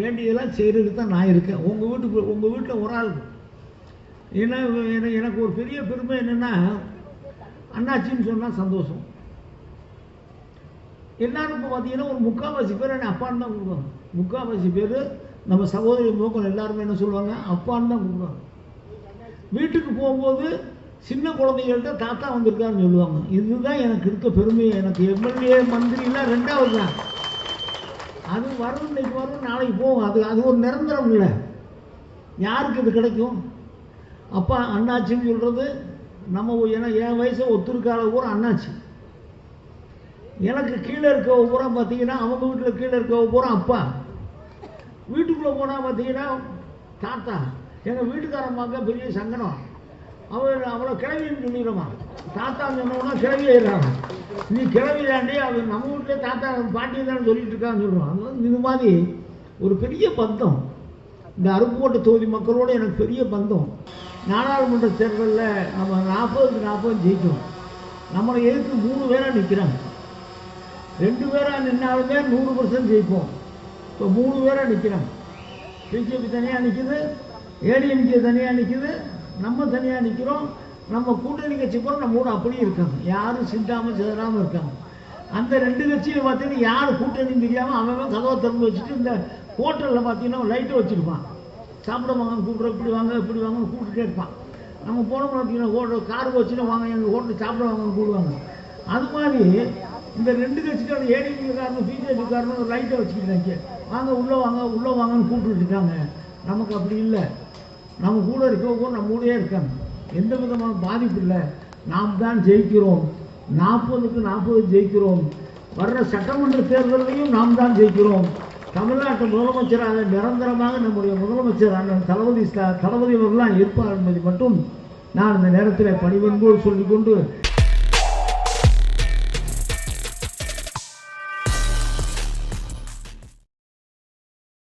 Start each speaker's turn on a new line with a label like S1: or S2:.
S1: வேண்டியதெல்லாம் செய்கிறதுக்கு தான் நான் இருக்கேன். உங்கள் வீட்டுக்கு உங்கள் வீட்டில் ஒரு ஆள். ஏன்னா எனக்கு ஒரு பெரிய பெருமை என்னென்னா அண்ணாச்சின்னு சொன்னால் சந்தோஷம். எல்லாரும் இப்போ பார்த்தீங்கன்னா ஒரு முக்கால்வாசி பேர் என்ன அப்பான்னு தான் கூப்பிடுவாங்க. முக்கால்வாசி பேர் நம்ம சகோதரி நோக்கம் எல்லாருமே என்ன சொல்லுவாங்க? அப்பான்னு தான் கூப்பிடுவாங்க. வீட்டுக்கு போகும்போது சின்ன குழந்தைகள்கிட்ட தாத்தா வந்திருக்காருன்னு சொல்லுவாங்க. இதுதான் எனக்கு இருக்க பெருமை எனக்கு எம்எல்ஏ மந்திரிலாம் ரெண்டாவது தான். அது வரும் இன்னைக்கு வரும் நாளைக்கு போகும். அது அது ஒரு நிரந்தரம் இல்லை. யாருக்கு இது கிடைக்கும்? அப்பா அண்ணாச்சின்னு சொல்கிறது நம்ம ஏன்னா என் வயசு ஒத்துருக்கால பூரா அண்ணாச்சி. எனக்கு கீழே இருக்க பூரா பார்த்தீங்கன்னா அவங்க வீட்டில் கீழே இருக்க பூரா அப்பா. வீட்டுக்குள்ளே போனால் பார்த்தீங்கன்னா தாத்தா. எங்கள் வீட்டுக்காரம்மாக்க பெரிய சங்கடம். அவன் அவளை கிளவின்னு சொல்லிடுமா தாத்தா சொன்னவனா கிளவி ஆயிடுறாங்க நீ கிளவி தாண்டி அவன் நம்ம வீட்டிலே தாத்தா பாட்டி தான் சொல்லிட்டு இருக்கான்னு சொல்கிறான் இது மாதிரி ஒரு பெரிய பந்தம். இந்த அருப்புக்கோட்டை தொகுதி மக்களோட எனக்கு பெரிய பந்தம். நாடாளுமன்ற தேர்தலில் நம்ம நாற்பதுக்கு நாற்பது ஜெயிக்கிறோம் நம்மளை எதிர்த்து மூணு பேராக நிற்கிறாங்க ரெண்டு பேராக நின்னாலுமே நூறு பர்சன்ட் ஜெயிப்போம். இப்போ மூணு பேராக நிற்கிறாங்க பிஜேபி தனியாக நிற்கிது ஏடிஎம்கே தனியாக நிற்கிது நம்ம தனியாக நிற்கிறோம் நம்ம கூட்டணி கட்சி கூட நம்ம கூட அப்படியே இருக்காங்க. யாரும் சிந்தாமல் சிதறாமல் இருக்காங்க. அந்த ரெண்டு கட்சியில் பார்த்தீங்கன்னா யார் கூட்டணின்னு தெரியாமல் அவன் கதவை திறந்து வச்சுட்டு இந்த ஹோட்டலில் பார்த்தீங்கன்னா லைட்டை வச்சுருப்பான். சாப்பிட வாங்க கூப்பிட்ற இப்படி வாங்க இப்படி வாங்கன்னு கூப்பிட்டுட்டே இருப்பான். நம்ம போனோம் பார்த்தீங்கன்னா ஹோட்டல் கார் வச்சுன்னு வாங்க எங்கள் ஹோட்டல் சாப்பிட வாங்கன்னு கூடுவாங்க அது மாதிரி இந்த ரெண்டு கட்சிக்காரன் ஏடிஎம்காரனும் பிஜேபிக்காரனும் காரணம் லைட்டை வச்சுக்கிட்டாங்க வாங்க உள்ளே வாங்க உள்ளே வாங்கன்னு கூப்பிட்டுருக்காங்க இருக்காங்க. நமக்கு அப்படி இல்லை. நம்ம கூட இருக்கவங்க நம்ம கூடயே இருக்காங்க. எந்த விதமான பாதிப்பு இல்லை. நாம் தான் ஜெயிக்கிறோம். நாற்பதுக்கு நாற்பது ஜெயிக்கிறோம். வர்ற சட்டமன்ற தேர்தலையும் நாம் தான் ஜெயிக்கிறோம். தமிழ்நாட்டு முதலமைச்சராக நிரந்தரமாக நம்முடைய முதலமைச்சர் அண்ணன் தளபதி தளபதி அவர்களாம் இருப்பார் என்பதை மட்டும் நான் இந்த நேரத்தில் பணிவன்போடு சொல்லிக்கொண்டு